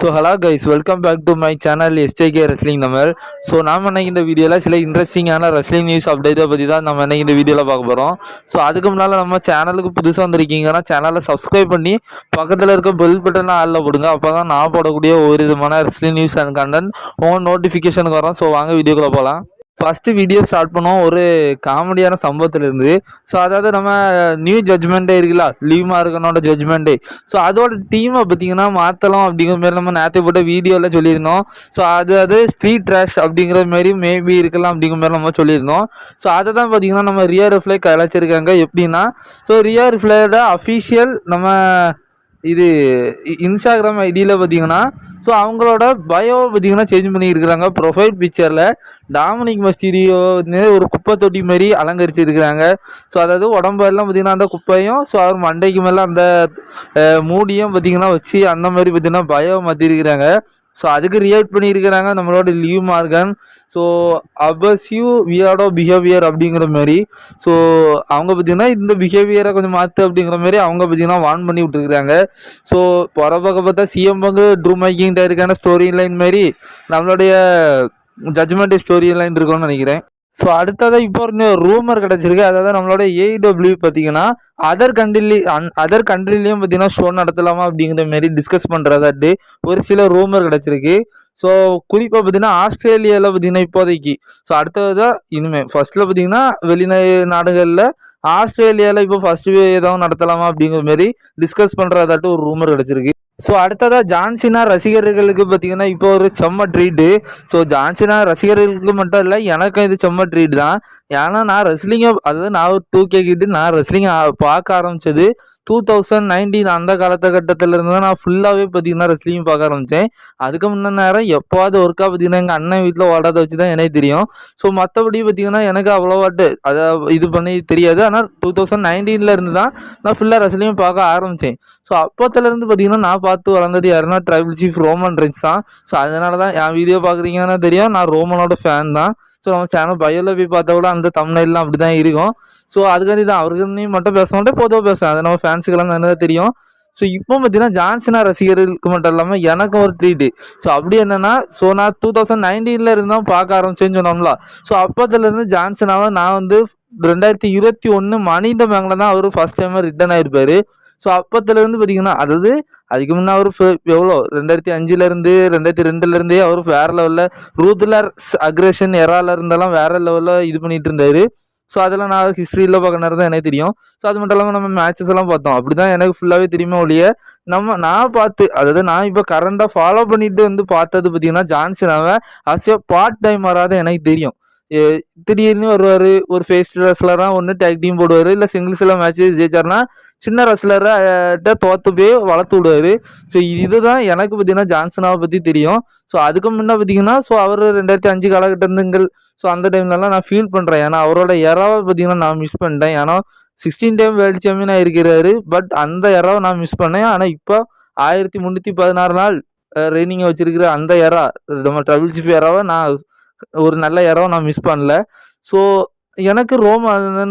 So hello guys welcome back to my channel STK wrestling Tamil so நாம் இன்னைக்கு இந்த வீடியோவில் சில இன்ட்ரெஸ்டிங்கான ரெஸ்லிங் நியூஸ் அப்டேட்டை பற்றி தான் நம்ம இன்னைக்கு இந்த வீடியோவில் பார்க்க போகிறோம் ஸோ அதுக்கு முன்னால் நம்ம சேனலுக்கு புதுசாக வந்திருக்கீங்கன்னா சேனலை சப்ஸ்கிரைப் பண்ணி பக்கத்தில் இருக்க பெல் பட்டனை ஆளில் போடுங்க. அப்போ தான் நான் போடக்கூடிய ஒரு விதமான ரெஸ்லிங் நியூஸ் அண்ட் கண்டென்ட் உங்கள் நோட்டிஃபிகேஷனுக்கு வரும். ஸோ வாங்க வீடியோக்குள்ளே போகலாம் ஃபஸ்ட்டு வீடியோ ஸ்டார்ட் பண்ணோம் ஒரு காமெடியான சம்பவத்திலிருந்து ஸோ அதாவது நம்ம நியூ ஜட்ஜ்மெண்ட்டே இருக்குல்ல? லீவ் மார்க்கனோட ஜட்மெண்ட்டே ஸோ அதோட டீமை பார்த்தீங்கன்னா மாற்றலாம் அப்படிங்கிற மாதிரி நம்ம நேற்று போட்ட வீடியோவில் சொல்லியிருந்தோம். ஸோ அது அது ஸ்ட்ரீட் ட்ராஷ் அப்படிங்கிற மாதிரி மேபி இருக்கலாம் அப்படிங்கிற மாதிரி நம்ம சொல்லியிருந்தோம். ஸோ அதை தான் பார்த்தீங்கன்னா நம்ம ரியா ரிஃப்ளை கலாச்சிருக்காங்க. எப்படின்னா ஸோ ரியா ரிஃப்ளையோட அஃபிஷியல் நம்ம இது இன்ஸ்டாகிராம் ஐடியில் பார்த்தீங்கன்னா ஸோ அவங்களோட பயோவை பார்த்தீங்கன்னா சேஞ்ச் பண்ணியிருக்கிறாங்க. ப்ரொஃபைல் பிக்சரில் டாமினிக் மஸ்டீரியோ வந்து ஒரு குப்பை தொட்டி மாதிரி அலங்கரிச்சிருக்கிறாங்க. ஸோ அதாவது உடம்பெல்லாம் பார்த்தீங்கன்னா அந்த குப்பையும் ஸோ அவர் மண்டைக்கு மேலே அந்த மூடியும் பார்த்தீங்கன்னா வச்சு அந்த மாதிரி பார்த்தீங்கன்னா பயோ மாற்றிருக்கிறாங்க ஸோ அதுக்கு ரியாக்ட் பண்ணியிருக்கிறாங்க நம்மளோட லீவ் மார்கன் ஸோ அபஸ்யூ வியாடோ பிஹேவியர் அப்படிங்கிற மாதிரி ஸோ அவங்க பார்த்திங்கன்னா இந்த பிஹேவியரை கொஞ்சம் மாற்று அப்படிங்கிற மாதிரி அவங்க பார்த்தீங்கன்னா வார்ன் பண்ணி விட்டுருக்குறாங்க. ஸோ போகிற பக்கம் பார்த்தா சிஎம் பங்கு ட்ரூ மேக்கிங் இருக்கான ஸ்டோரி லைன் மாதிரி நம்மளுடைய ஜட்ஜ்மெண்ட் ஸ்டோரி லைன் இருக்கும்னு நினைக்கிறேன். ஸோ அடுத்ததாக இப்போ ஒரு ரூமர் கிடச்சிருக்கு. அதாவது நம்மளோட ஏஇடபிள்யூ பார்த்தீங்கன்னா அதர் கண்ட்ரிலி அன் அதர் கண்ட்ரிலையும் பார்த்தீங்கன்னா ஷோ நடத்தலாமா அப்படிங்கிற மாரி டிஸ்கஸ் பண்ணுறதாட்டு ஒரு சில ரூமர் கிடச்சிருக்கு. ஸோ குறிப்பாக பார்த்தீங்கன்னா ஆஸ்திரேலியாவில் பார்த்தீங்கன்னா இப்போதைக்கு. ஸோ அடுத்ததாக இனிமேல் ஃபர்ஸ்ட்டில் பார்த்தீங்கன்னா வெளிநா நாடுகளில் ஆஸ்திரேலியாவில் இப்போ ஃபஸ்ட்டு ஏதாவது நடத்தலாமா அப்படிங்கிற மாரி டிஸ்கஸ் பண்ணுறதாட்டு ஒரு ரூமர் கிடச்சிருக்கு. ஸோ அடுத்ததாக ஜான்சினா ரசிகர்களுக்கு பார்த்தீங்கன்னா இப்போ ஒரு செம்ம ட்ரீட்டு ஸோ ஜான்சினா ரசிகர்களுக்கு மட்டும் இல்லை எனக்கும் இது செம்ம ட்ரீட் தான். ஏன்னா நான் ரெஸ்லிங்கை அதாவது நான் ஒரு டூ கேக்கிட்டு நான் ரெஸ்லிங்கை பார்க்க ஆரம்பிச்சது டூ தௌசண்ட் நைன்டீன் அந்த காலகட்டத்தில் இருந்து தான் நான் ஃபுல்லாகவே பார்த்தீங்கன்னா ரெஸ்லிங் பார்க்க ஆரம்பித்தேன் அதுக்கு முன்ன நேரம் எப்போவாவது ஒர்க்காக பார்த்தீங்கன்னா எங்கள் அண்ணன் வீட்டில் ஓடாத வச்சு தான் எனக்கு தெரியும். ஸோ மற்றபடி பார்த்தீங்கன்னா எனக்கு அவ்வளோவாட்டு அதை இது பண்ணி தெரியாது. ஆனால் டூ தௌசண்ட் நைன்டீனில் இருந்து தான் நான் ஃபுல்லாக ரெஸ்லிங் பார்க்க ஆரம்பித்தேன் ஸோ அப்போத்துலேருந்து பார்த்தீங்கன்னா நான் பார்த்து வளர்ந்தது யாருன்னா ட்ரைபிள் சீஃப் ரோமன் ரிங்ஸ் தான். ஸோ அதனால தான் என் வீடியோ பார்க்குறீங்கன்னா தெரியும். நான் ரோமனோட ஃபேன் தான். ஸோ நம்ம சேனல் பயோவில் போய் பார்த்தா கூட அந்த தமிழ்லாம் அப்படி தான் இருக்கும். ஸோ அதுக்காண்டி தான். அவருக்கு மட்டும் பேச மாட்டேன் பொதுவாக பேசுவேன் அது நம்ம ஃபேன்ஸுக்கெல்லாம் நல்லா தெரியும். ஸோ இப்போ பார்த்தீங்கன்னா ஜான்சனா ரசிகர்களுக்கு மட்டும் இல்லாமல் எனக்கும் ஒரு ட்ரீட்டு ஸோ அப்படி என்னன்னா ஸோ நான் டூ தௌசண்ட் நைன்டீனில் இருந்தால் பார்க்க ஆரம்பிச்சேன்னு சொன்னோம்ல. ஸோ அப்போத்துலேருந்து ஜான்சனாவை நான் வந்து ரெண்டாயிரத்தி இருபத்தி ஒன்று மணிந்த பேங்கில் தான் அவர் ஃபஸ்ட் டைமாக ரிட்டர்ன் ஆகிருப்பார் ஸோ அப்போத்துலேருந்து பார்த்தீங்கன்னா அதாவது அதுக்கு முன்னே அவர் எவ்வளோ? ரெண்டாயிரத்தி அஞ்சுலேருந்து ரெண்டாயிரத்தி ரெண்டுலேருந்தே அவர் வேறு லெவலில் ரூத்லர் அக்ரேஷன் எறால இருந்தாலும் வேறு லெவலில் இது பண்ணிட்டு இருந்தார் ஸோ அதெல்லாம் நான் ஹிஸ்ட்ரியில் பார்க்க நேரம் தான் எனக்கு தெரியும். ஸோ அது மட்டும் இல்லாமல் நம்ம மேட்சஸ் எல்லாம் பார்த்தோம். அப்படி தான் எனக்கு ஃபுல்லாகவே தெரியுமே ஒழிய நம்ம நான் பார்த்து அதாவது நான் இப்போ கரண்டாக ஃபாலோ பண்ணிட்டு வந்து பார்த்தது பார்த்தீங்கன்னா ஜான்சனாவை அஸ் ஏ பார்ட் டைம் வராத எனக்கு தெரியும். திடீர்னு வருவார் ஒரு ஃபேஸ் ரெஸ்லராக ஒன்று டேக் டீம் போடுவார் இல்லை சிங்கிள்ஸில் மேட்ச் ஜெயிச்சார்னா சின்ன ரெஸ்லராக தோற்று போய் வளர்த்து விடுவார். ஸோ இதுதான் எனக்கு பார்த்தீங்கன்னா ஜான்சனாவை பற்றி தெரியும். ஸோ அதுக்கு முன்னே பார்த்தீங்கன்னா ஸோ அவர் ரெண்டாயிரத்தி அஞ்சு காலகட்டங்கள் ஸோ அந்த டைம்லலாம் நான் ஃபீல் பண்ணுறேன் ஏன்னா அவரோட எராவை பார்த்தீங்கன்னா நான் மிஸ் பண்ணிட்டேன். ஏன்னா சிக்ஸ்டீன் டைம் வேர்ல்டு சாம்பியனாக இருக்கிறாரு பட் அந்த எராவை நான் மிஸ் பண்ணேன். ஆனால் இப்போ ஆயிரத்தி முந்நூற்றி பதினாறு நாள் ரெய்னிங்கை வச்சுருக்கிற அந்த எரா நம்ம ட்ரபிள் சிஃப் எராவை நான் ஒரு நல்ல இடம் நான் மிஸ் பண்ணல. ஸோ எனக்கு ரோம்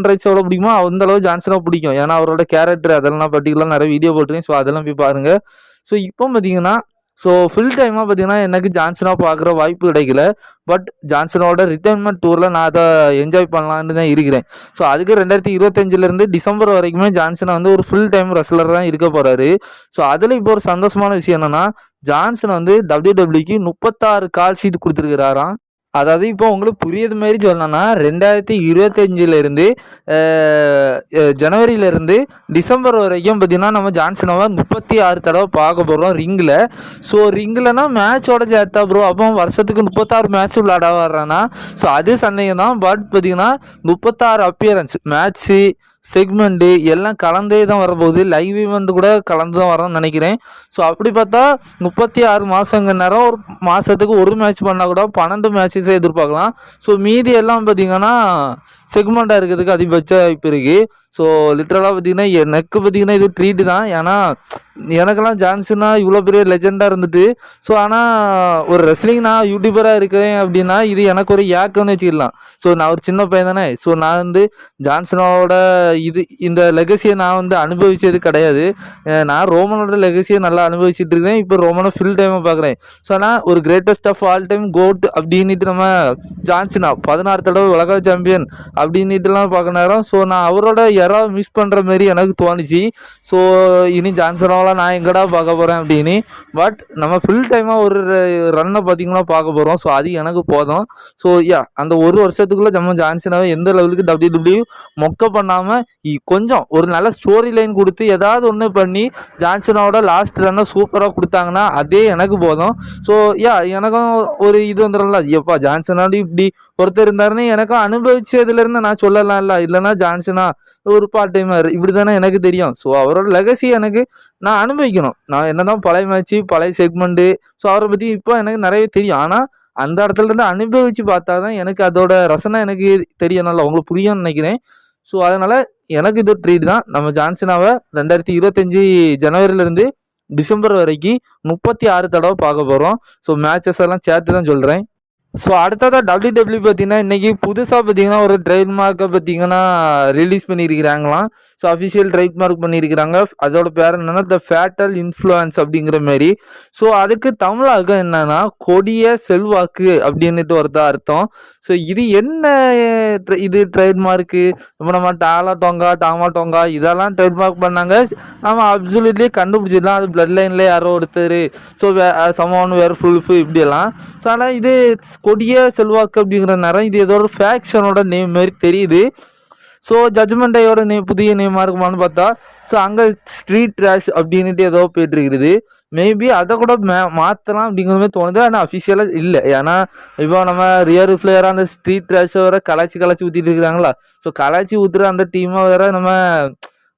ரைட்ஸ் எவ்வளோ பிடிக்குமோ? அந்த அளவு ஜான்சனாக பிடிக்கும். ஏன்னா அவரோட கேரக்டர் அதெல்லாம் நான் நிறைய வீடியோ போட்டிருக்கேன். ஸோ அதெல்லாம் போய் பாருங்கள் ஸோ இப்போ பார்த்தீங்கன்னா ஸோ ஃபுல் டைமாக பார்த்தீங்கன்னா எனக்கு ஜான்சனாக பார்க்குற வாய்ப்பு கிடைக்கல. பட் ஜான்சனோட ரிட்டைர்மெண்ட் டூரில் நான் அதை என்ஜாய் பண்ணலான்னு தான் இருக்கிறேன். ஸோ அதுக்கு ரெண்டாயிரத்தி இருபத்தஞ்சிலேருந்து டிசம்பர் வரைக்குமே ஜான்சனை வந்து ஒரு ஃபுல் டைம் ரெஸ்லர் தான் இருக்க போகிறாரு ஸோ அதில் இப்போ ஒரு சந்தோஷமான விஷயம் என்னென்னா ஜான்சன் வந்து டபிள்யூடபிள்யூக்கு முப்பத்தாறு கால் ஷீட் கொடுத்துருக்கிறாராம். அதாவது இப்போ உங்களுக்கு புரியுது மாதிரி சொல்லணும்னா ரெண்டாயிரத்தி இருபத்தஞ்சிலேருந்து ஜனவரியிலேருந்து டிசம்பர் வரைக்கும் பார்த்தீங்கன்னா நம்ம ஜான்சனோவை முப்பத்தி ஆறு தடவை பார்க்க போகிறோம் ரிங்கில். ஸோ ரிங்கில்னா மேட்சோட சேர்த்தா ப்ரோ அப்போ வருஷத்துக்கு முப்பத்தாறு மேட்ச் விளாட வர்றேன்னா ஸோ அது சந்தேகம் தான் பட் பார்த்தீங்கன்னா முப்பத்தாறு அப்பியரன்ஸ் மேட்ச்சு செக்மெண்ட்டு எல்லாம் கலந்தே தான் வரப்போகுது. லைவ் ஈவெண்ட் கூட கலந்து தான் வரணும்னு நினைக்கிறேன். ஸோ அப்படி பார்த்தா முப்பத்தி ஆறு மாதங்க நேரம் ஒரு மாதத்துக்கு ஒரு மேட்ச் பண்ணால் கூட பன்னெண்டு மேட்சஸே எதிர்பார்க்கலாம். ஸோ மீதி எல்லாம் பார்த்தீங்கன்னா செக்மெண்ட்டாக இருக்கிறதுக்கு அதிகபட்ச வாய்ப்பு இருக்குது ஸோ லிட்ரலாக பார்த்தீங்கன்னா எனக்கு பார்த்தீங்கன்னா இது ட்ரீட்டு தான். ஏன்னா எனக்கெல்லாம் ஜான்சனா இவ்வளோ பெரிய லெஜெண்டாக இருந்துட்டு. ஸோ ஆனால் ஒரு ரெஸ்லிங் நான் யூடியூபராக இருக்கிறேன் அப்படின்னா இது எனக்கு ஒரு ஏக்கம்னு வச்சுக்கலாம். ஸோ நான் ஒரு சின்ன பையன் தானே. ஸோ நான் வந்து ஜான்சனோட இது இந்த லெகசியை நான் வந்து அனுபவிச்சது கிடையாது. நான் ரோமனோட லெகசியை நல்லா அனுபவிச்சுட்டு இருக்கேன். இப்போ ரோமனை ஃபில் டைமாக பார்க்குறேன் ஸோ ஆனால் ஒரு greatest of all time GOAT அப்படின்ட்டு நம்ம ஜான்சனா பதினாறு தடவை உலக சாம்பியன் அப்படின்ட்டுலாம் பார்க்க நேரம். ஸோ நான் அவரோட யாராவது மிஸ் பண்ணுற மாதிரி எனக்கு தோணுச்சு. ஸோ இனி ஜான்சனாவெலாம் நான் எங்கடா பார்க்க போகிறேன் அப்படின்னு. பட் நம்ம ஃபுல் டைமாக ஒரு ரன்னை பார்த்தீங்கன்னா பார்க்க போகிறோம் ஸோ அது எனக்கு போதும். ஸோ யா அந்த ஒரு வருஷத்துக்குள்ளே நம்ம ஜான்சனாவை எந்த லெவலுக்கு டபிள்யூ டபிள்யூ மொக்க பண்ணாமல் கொஞ்சம் ஒரு நல்ல ஸ்டோரி லைன் கொடுத்து ஏதாவது ஒன்று பண்ணி ஜான்சனோட லாஸ்ட் ரன்னை சூப்பராக கொடுத்தாங்கன்னா அதே எனக்கு போதும். ஸோ யா எனக்கும் ஒரு இது வந்துடும்ல எப்பா ஜான்சனோட இப்படி ஒருத்தர் இருந்தாருன்னு எனக்கும் அனுபவிச்சதுலேருந்து நான் சொல்லலாம்ல. இல்லைன்னா ஜான்சனா ஒரு பார்ட் டைமர் இப்படி தானே எனக்கு தெரியும். ஸோ அவரோட லெகசி எனக்கு நான் அனுபவிக்கணும். நான் என்னதான் பழைய மேட்ச்சு பழைய செக்மெண்ட்டு ஸோ அவரை பற்றி இப்போ எனக்கு நிறையவே தெரியும். ஆனால் அந்த இடத்துல இருந்து அனுபவித்து பார்த்தா தான் எனக்கு அதோட ரசனை எனக்கு தெரியணும்ல. உங்களுக்கு புரியும்னு நினைக்கிறேன். ஸோ அதனால் எனக்கு இது ட்ரீட் தான். நம்ம ஜான்சனாவை ரெண்டாயிரத்தி இருபத்தஞ்சி ஜனவரியிலேருந்து டிசம்பர் வரைக்கும் முப்பத்தி ஆறு தடவை பார்க்க போகிறோம் ஸோ மேட்சஸ் எல்லாம் சேர்த்து தான் சொல்கிறேன் ஸோ அடுத்ததாக டபிள்யூ டபிள்யூ பார்த்தீங்கன்னா இன்றைக்கி புதுசாக பார்த்தீங்கன்னா ஒரு ட்ரேட்மார்க்கை பார்த்தீங்கன்னா ரிலீஸ் பண்ணியிருக்கிறாங்களாம். ஸோ அஃபிஷியல் ட்ரேட்மார்க் பண்ணியிருக்கிறாங்க. அதோட பேர் என்னென்னா த ஃபேட்டல் இன்ஃப்ளூயன்ஸ் அப்படிங்கிற மாதிரி. ஸோ அதுக்கு தமிழாக என்னென்னா கொடிய செல்வாக்கு அப்படின்னுட்டு ஒருத்தா அர்த்தம். ஸோ இது என்ன tra- இது ட்ரேட்மார்க்கு இப்போ நம்ம டாலா டொங்கா டாமா டொங்கா இதெல்லாம் ட்ரேட்மார்க் பண்ணாங்க. நம்ம அப்சல்யூட்லி கண்டுபிடிச்சிடலாம் அது பிளட் லைனில் யாரோ ஒருத்தர். ஸோ வே சமவன் வேறு ஃபுல்ஃபு இப்படியெல்லாம். ஸோ ஆனால் இது கொடிய செல்வாக்கு அப்படிங்கிற நேரம் இது ஏதோ ஒரு ஃபேக்ஷனோட நேம் மாதிரி தெரியுது. ஸோ ஜட்ஜ்மெண்டையோட நேம் புதிய நேமாக இருக்குமான்னு பார்த்தா ஸோ அங்கே ஸ்ட்ரீட் ட்ராஷ் அப்படின்ட்டு ஏதோ போயிட்டுருக்குது. மேபி அதை கூட மே மாற்றலாம் அப்படிங்கிற மாதிரி தோணுது. ஆனால் அஃபிஷியலாக இல்லை. ஏன்னா இப்போ நம்ம ரியர் ஃப்ளேயராக அந்த ஸ்ட்ரீட் ட்ராஷை வேறு கலாச்சி கலாச்சி ஊற்றிட்டு இருக்கிறாங்களா ஸோ கலாச்சி ஊற்றுற அந்த டீமை வேறு நம்ம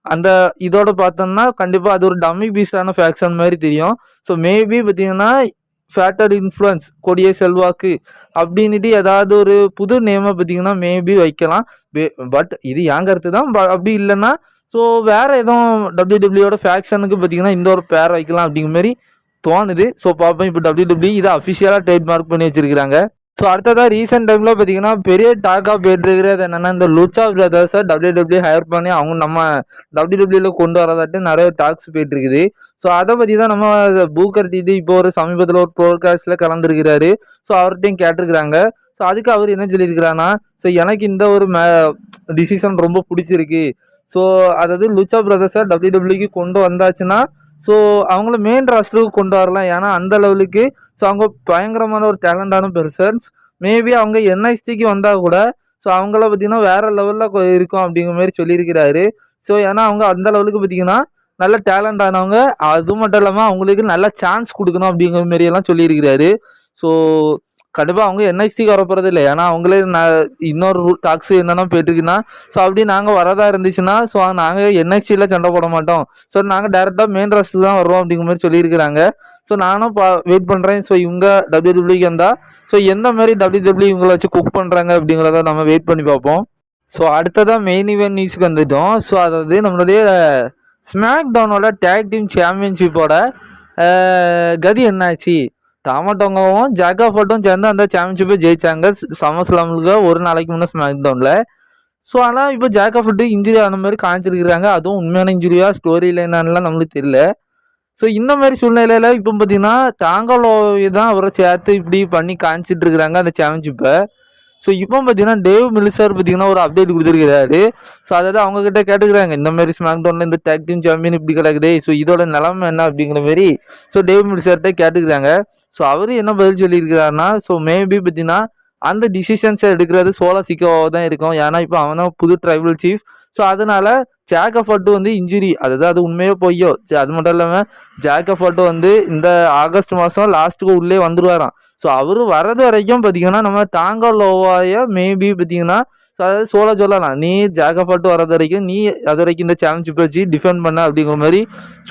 அந்த இதோட பார்த்தோம்னா கண்டிப்பாக அது ஒரு டம்மி பீஸான ஃபேக்ஷன் மாதிரி தெரியும். ஸோ மேபி பார்த்தீங்கன்னா ஃபேட்டர் இன்ஃப்ளூயன்ஸ் கொடிய செல்வாக்கு அப்படின்ட்டு ஏதாவது ஒரு புது நேமை பார்த்தீங்கன்னா மேபி வைக்கலாம். பட் இது என் கருத்து தான். ப- அப்படி இல்லைன்னா ஸோ வேறு எதுவும் டபிள்யூடபிள்யூட ஃபேக்ஷனுக்கு பார்த்தீங்கன்னா இந்த ஒரு பேர் வைக்கலாம் அப்படிங்கிற மாதிரி தோணுது. ஸோ பார்ப்போம். இப்போ டபிள்யூடபிள்யூ இதை அஃபிஷியலாக ட்ரேட் மார்க் பண்ணி வச்சுருக்கிறாங்க. ஸோ அடுத்ததாக ரீசெண்ட் டைமில் பார்த்தீங்கன்னா பெரிய டாக்காக போயிட்டுருக்கிறது என்னென்னா இந்த லுச்சா பிரதர்ஸை டபிள்யூ டபிள்யூ ஹையர் பண்ணி அவங்க நம்ம டபிள்யூ டபிள்யூவில் கொண்டு வரதாட்டு நிறைய டாக்ஸ் போயிட்டுருக்குது. ஸோ அதை பற்றி தான் நம்ம பூக்கர் டிடி இப்போ ஒரு சமீபத்தில் ஒரு ப்ரோட்காஸ்ட்டில் கலந்துருக்கிறாரு. ஸோ அவர்கிட்டையும் கேட்டிருக்கிறாங்க. ஸோ அதுக்கு அவர் என்ன சொல்லியிருக்கிறான்னா ஸோ எனக்கு இந்த ஒரு மே டிசிஷன் ரொம்ப பிடிச்சிருக்கு. ஸோ அதாவது லுச்சா பிரதர்ஸை டபிள்யூ டபிள்யூக்கு கொண்டு வந்தாச்சுன்னா ஸோ அவங்கள மெயின் ராஸ்டருக்கு கொண்டு வரலாம். ஏன்னா அந்த லெவலுக்கு ஸோ அவங்க பயங்கரமான ஒரு டேலண்டான பெர்சன்ஸ் மேபி அவங்க என்ஐஸ்டிக்கு வந்தால் கூட ஸோ அவங்கள பார்த்தீங்கன்னா வேறு லெவலில் இருக்கும் அப்படிங்கிற மாதிரி சொல்லியிருக்கிறாரு. ஸோ ஏன்னா அவங்க அந்த லெவலுக்கு பார்த்தீங்கன்னா நல்ல டேலண்ட் ஆனவங்க. அது மட்டும் இல்லாமல் அவங்களுக்கு நல்ல சான்ஸ் கொடுக்கணும் அப்படிங்கிற மாரியெல்லாம் சொல்லியிருக்கிறாரு. ஸோ கண்டிப்பாக அவங்க என்எக்சிக்கு வரப்போகிறது இல்லை. ஏன்னா அவங்களே நான் இன்னொரு டாக்ஸ் என்னென்னா போயிட்டுருக்குன்னா ஸோ அப்படி நாங்கள் வரதா இருந்துச்சுன்னா ஸோ நாங்கள் என்எக்சியில் சண்டை போட மாட்டோம். ஸோ நாங்கள் டேரெக்டாக மெயின் ராஸ்ட்டு தான் வருவோம் அப்படிங்கிற மாதிரி சொல்லியிருக்கிறாங்க. ஸோ நானும் பா வெயிட் பண்ணுறேன் ஸோ இவங்க டபிள்யூ டபிள்யூக்கு வந்தால் ஸோ எந்த மாதிரி டபிள்யூ டபிள்யூ இவங்களை வச்சு குக் பண்ணுறாங்க அப்படிங்கிறத நம்ம வெயிட் பண்ணி பார்ப்போம். ஸோ அடுத்ததாக மெயின் இவெண்ட் நியூஸுக்கு வந்துட்டோம். ஸோ அதாவது நம்மளுடைய ஸ்மாக் டவுனோட டேக் டீம் சாம்பியன்ஷிப்போட கதி என்னாச்சு? டாமட்டோங்கவும் ஜாக்கா ஃபோட்டும் சேர்ந்து அந்த சாம்பியன்ஷிப்பை ஜெயிச்சாங்க. சமஸ்லாமுக்கு ஒரு நாளைக்கு முன்னே ஸ்மாக் டவுனில் ஸோ ஆனால் இப்போ ஜாக்கா ஃபுட்டு இன்ஜுரி ஆன மாதிரி காமிச்சிருக்கிறாங்க. அதுவும் உண்மையான இன்ஜுரியாக ஸ்டோரி லைனான்லாம் நம்மளுக்கு தெரியல. ஸோ இந்த மாதிரி சூழ்நிலையில் இப்போ பார்த்தீங்கன்னா தாங்கலோ தான் அவரை சேர்த்து இப்படி பண்ணி காமிச்சிட்டு இருக்கிறாங்க அந்த சாம்பியன்ஷிப்பை ஸோ இப்போ பார்த்தீங்கன்னா டேவ் மில்சர் பார்த்தீங்கன்னா ஒரு அப்டேட் கொடுத்துருக்கிறாரு. ஸோ அதாவது அவங்கக்கிட்ட கேட்டுக்கிறாங்க இந்த மாதிரி ஸ்மாக்டவுனில் இந்த டேக் டீம் சாம்பியன் இப்படி கிடக்குது. ஸோ இதோட நிலமை என்ன அப்படிங்கிற மாதிரி. ஸோ டேவ் மில்சர்கிட்ட கேட்டுக்கிறாங்க. ஸோ அவரு என்ன பதில் சொல்லியிருக்கிறாருன்னா ஸோ மேபி பார்த்தீங்கன்னா அந்த டிசிஷன்ஸை எடுக்கிறது சோலா சிக்கோவாக தான் இருக்கும். ஏன்னா இப்போ அவன் தான் புது ட்ரைபல் சீஃப் ஸோ அதனால் ஜாக் அஃபர்ட்டு வந்து இன்ஜுரி அதாவது அது உண்மையோ பொய்யோ அது மட்டும் இல்லாமல் ஜாக் அஃபர்ட்டு வந்து இந்த ஆகஸ்ட் மாதம் லாஸ்ட்டுக்கு உள்ளே வந்துடுவாராம் ஸோ அவர் வர்றது வரைக்கும் பார்த்தீங்கன்னா நம்ம தாங்க லோவாய மேபி பார்த்தீங்கன்னா ஸோ அதாவது சோழ சொல்லலாம். நீ ஜாகப்பாட்டு வர்றது வரைக்கும் நீ அது வரைக்கும் இந்த சாம்பியன்ஷிப் வச்சு டிஃபெண்ட் பண்ண அப்படிங்கிற மாதிரி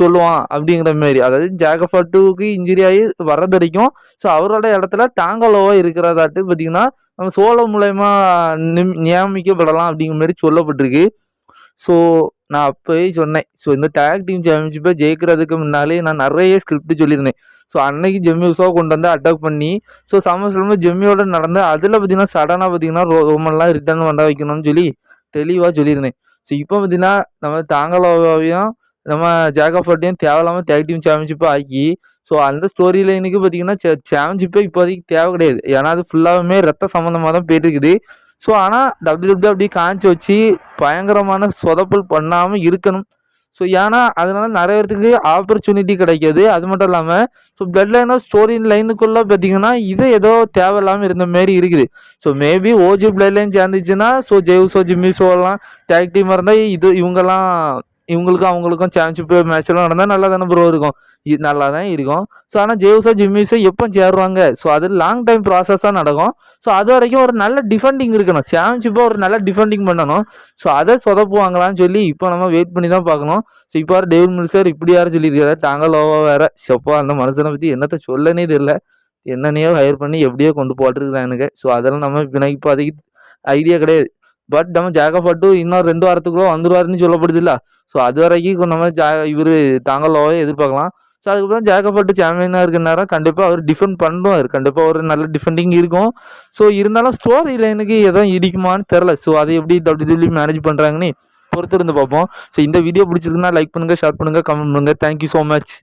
சொல்லுவான் அப்படிங்கிற மாதிரி. அதாவது ஜாகப்பாட்டுக்கு இன்ஜுரி ஆகி வர்றது வரைக்கும் ஸோ அவரோட இடத்துல டாங்கலோவா இருக்கிறதாட்டு பார்த்தீங்கன்னா நம்ம சோழ மூலயமா நிம் நியமிக்கப்படலாம் அப்படிங்கிற மாதிரி சொல்லப்பட்டிருக்கு. ஸோ நான் அப்போயே சொன்னேன். ஸோ இந்த டேக் டீம் சாம்பியன்ஷிப்பை ஜெயிக்கிறதுக்கு முன்னாலே நான் நிறைய ஸ்கிரிப்ட் சொல்லியிருந்தேன். ஸோ அன்னைக்கு ஜெம்மியூஸாக கொண்டு வந்து அட்டாக் பண்ணி ஸோ சமஸ்லமும் ஜெம்மியோட நடந்து அதில் பார்த்தீங்கன்னா சடனாக பார்த்தீங்கன்னா ரோமன்லாம் ரிட்டர்ன் பண்ண வைக்கணும்னு சொல்லி தெளிவாக சொல்லியிருந்தேன். ஸோ இப்போ பார்த்தீங்கன்னா நம்ம தாங்களாவையும் நம்ம ஜாகஃபர்ட்டையும் தேவையில்லாமல் டேக் டீம் சாம்பியன்ஷிப்பை ஆக்கி ஸோ அந்த ஸ்டோரி லைனுக்கு பார்த்தீங்கன்னா சாம்பியன்ஷிப்பே இப்போதைக்கு தேவை கிடையாது. ஏன்னா அது ஃபுல்லாகவுமே ரத்த சம்மந்தமாக தான் போயிட்டு இருக்குது. ஸோ ஆனால் டபிள்யூ டபிள்யூ அப்படி காய்ச்சி வச்சு பயங்கரமான சொதப்பல் பண்ணாமல் இருக்கணும். ஸோ ஏன்னா அதனால நிறைய பேர்த்துக்கு ஆப்பர்ச்சுனிட்டி கிடைக்காது. அது மட்டும் இல்லாமல் ஸோ பிளட் லைனாக ஸ்டோரி லைனுக்குள்ளே பார்த்தீங்கன்னா இது ஏதோ தேவையில்லாமல் இருந்த மாரி இருக்குது. So maybe OG blood line சேர்ந்துச்சுன்னா so Jey Uso Jimmy ஷோலாம் டேக் டீமாக இருந்தால் இது இவங்கெல்லாம் இவங்களுக்கும் அவங்களுக்கும் சாம்பியன்ஷிப் மேட்ச்லாம் நடந்தால் நல்லா தானே ப்ரோ இருக்கும். இது நல்லா தான் இருக்கும். ஸோ ஆனால் ஜேவ்ஸோ ஜிம்மிஸோ எப்போ சேருவாங்க? ஸோ அது லாங் டைம் ப்ராசஸாக நடக்கும். ஸோ அது வரைக்கும் ஒரு நல்ல டிஃபெண்டிங் இருக்கணும். சாம்பியன்ஷிப்பாக ஒரு நல்ல டிஃபெண்டிங் பண்ணணும். ஸோ அதை சொதப்புவாங்களான்னு சொல்லி இப்போ நம்ம வெயிட் பண்ணி தான் பார்க்கணும். ஸோ இப்போ வர டேவிட் மில்சர் இப்படி யாரும் சொல்லியிருக்காரு? தாங்க லோவாக வேறு செப்பா அந்த மனுஷனை பற்றி என்னத்தை சொல்லனே தெரியல. என்னன்னையோ ஹையர் பண்ணி எப்படியோ கொண்டு போட்டுருக்கானுங்க ஸோ அதெல்லாம் நம்ம இப்போ இப்போதைக்கு ஐடியா கிடையாது. பட் நம்ம ஜாகஃபாட்டு இன்னும் ரெண்டு வாரத்துக்குள்ள வந்துடுவாருன்னு சொல்லப்படுது இல்லை. ஸோ அது வரைக்கும் நம்ம ஜா இவர் தாங்கலோவே எதிர்பார்க்கலாம். ஸோ அதுக்கப்புறம் ஜாகஃபாட்டு சாம்பியனாக இருக்கிற நேரம் கண்டிப்பாக அவர் டிஃபெண்ட் பண்ணுவார். கண்டிப்பாக ஒரு நல்ல டிஃபெண்டிங் இருக்கும். ஸோ இருந்தாலும் ஸ்டோரி லைனுக்கு எதுவும் இடிக்குமான்னு தெரில ஸோ அதை எப்படி டபிள்யூடபிள்யூ மேனேஜ் பண்ணுறாங்கன்னு பொறுத்திருந்து பார்ப்போம். ஸோ இந்த வீடியோ பிடிச்சிருக்குன்னா லைக் பண்ணுங்கள் ஷேர் பண்ணுங்கள் கமெண்ட் பண்ணுங்கள் தேங்க்யூ ஸோ மச்